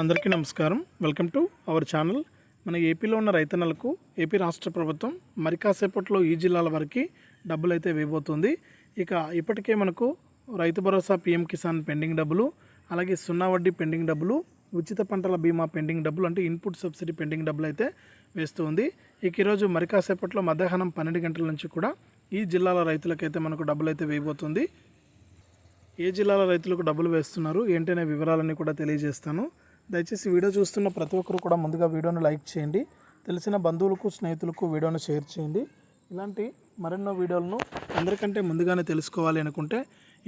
అందరికీ నమస్కారం. Welcome to our channel. మన ఏపీలో ఉన్న రైతన్నలకు ఏపీ రాష్ట్ర ప్రభుత్వం మరి కాసేపట్లో ఈ జిల్లాల వరకు డబ్బులు అయితే వేయబోతుంది. ఇక ఇప్పటికే మనకు రైతు భరోసా పీఎం కిసాన్ పెండింగ్ డబ్బులు అలాగే సున్నా వడ్డీ పెండింగ్ డబ్బులు ఉచిత పంటల బీమా పెండింగ్ డబ్బులు అంటే ఇన్పుట్ సబ్సిడీ పెండింగ్ డబ్బులు అయితే వేస్తూ ఉంది ఇక ఈరోజు మరి కాసేపట్లో మధ్యాహ్నం పన్నెండు గంటల నుంచి కూడా ఈ జిల్లాల రైతులకైతే మనకు డబ్బులు అయితే వేయబోతుంది. ఏ జిల్లాల రైతులకు డబ్బులు వేస్తున్నారు ఏంటనే వివరాలన్నీ కూడా తెలియజేస్తాను. దయచేసి వీడియో చూస్తున్న ప్రతి ఒక్కరు కూడా ముందుగా వీడియోను లైక్ చేయండి. తెలిసిన బంధువులకు స్నేహితులకు వీడియోను షేర్ చేయండి. ఇలాంటి మరెన్నో వీడియోలను అందరికంటే ముందుగానే తెలుసుకోవాలి అనుకుంటే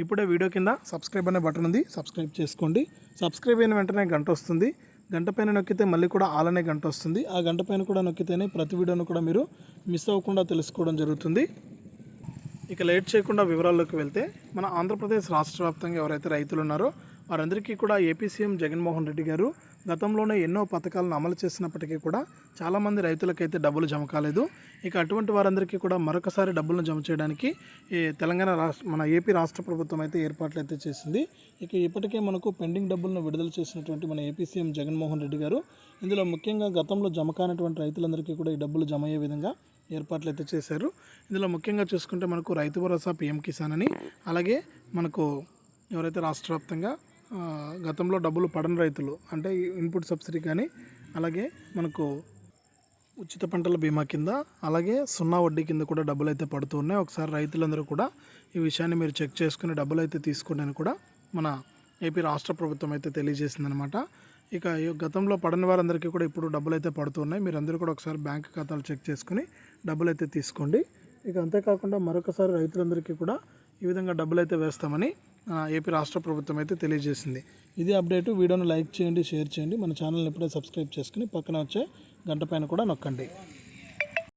ఇప్పుడే వీడియో కింద సబ్స్క్రైబ్ అనే బటన్ ఉంది. సబ్స్క్రైబ్ చేసుకోండి. సబ్స్క్రైబ్ అయిన వెంటనే గంట వస్తుంది. గంట పైన నొక్కితే మళ్ళీ కూడా ఆలనే గంట వస్తుంది. ఆ గంట పైన కూడా నొక్కితేనే ప్రతి వీడియోను కూడా మీరు మిస్ అవ్వకుండా తెలుసుకోవడం జరుగుతుంది. ఇక లేట్ చేయకుండా వివరాల్లోకి వెళ్తే మన ఆంధ్రప్రదేశ్ రాష్ట్ర వ్యాప్తంగా ఎవరైతే రైతులు ఉన్నారో వారందరికీ కూడా ఏపీ సీఎం జగన్మోహన్ రెడ్డి గారు గతంలోనే ఎన్నో పథకాలను అమలు చేసినప్పటికీ కూడా చాలామంది రైతులకైతే డబ్బులు జమ కాలేదు. ఇక అటువంటి వారందరికీ కూడా మరొకసారి డబ్బులను జమ చేయడానికి ఈ తెలంగాణ రాష్ట్ర మన ఏపీ రాష్ట్ర ప్రభుత్వం అయితే ఏర్పాట్లు అయితే చేసింది. ఇక ఇప్పటికే మనకు పెండింగ్ డబ్బులను విడుదల చేసినటువంటి మన ఏపీ సీఎం జగన్మోహన్ రెడ్డి గారు ఇందులో ముఖ్యంగా గతంలో జమ కానటువంటి రైతులందరికీ కూడా ఈ డబ్బులు జమ అయ్యే విధంగా ఏర్పాట్లు అయితే చేశారు. ఇందులో ముఖ్యంగా చూసుకుంటే మనకు రైతు భరోసా పిఎం కిసాన్ అని అలాగే మనకు ఎవరైతే రాష్ట్ర వ్యాప్తంగా గతంలో డబ్బులు పడని రైతులు అంటే ఇన్పుట్ సబ్సిడీ కానీ అలాగే మనకు ఉచిత పంటల బీమా కింద అలాగే సున్నా వడ్డీ కింద కూడా డబ్బులు అయితే పడుతూ ఉన్నాయి. ఒకసారి రైతులందరూ కూడా ఈ విషయాన్ని మీరు చెక్ చేసుకుని డబ్బులు అయితే తీసుకోండి అని కూడా మన ఏపీ రాష్ట్ర ప్రభుత్వం అయితే తెలియజేసిందనమాట ఇక ఈ గతంలో పడని వారందరికీ కూడా ఇప్పుడు డబ్బులు అయితే పడుతున్నాయి మీరు అందరూ కూడా ఒకసారి బ్యాంక్ ఖాతాలు చెక్ చేసుకుని డబ్బులు అయితే తీసుకోండి. ఇక అంతేకాకుండా మరొకసారి రైతులందరికీ కూడా ఈ విధంగా డబ్బులు అయితే వేస్తామని ఏపీ రాష్ట్ర ప్రభుత్వం అయితే తెలియజేసింది. ఇది అప్డేట్. వీడియోను లైక్ చేయండి షేర్ చేయండి. మన ఛానల్ని ఎప్పుడే సబ్స్క్రైబ్ చేసుకుని పక్కన వచ్చే గంట పైన కూడా నొక్కండి.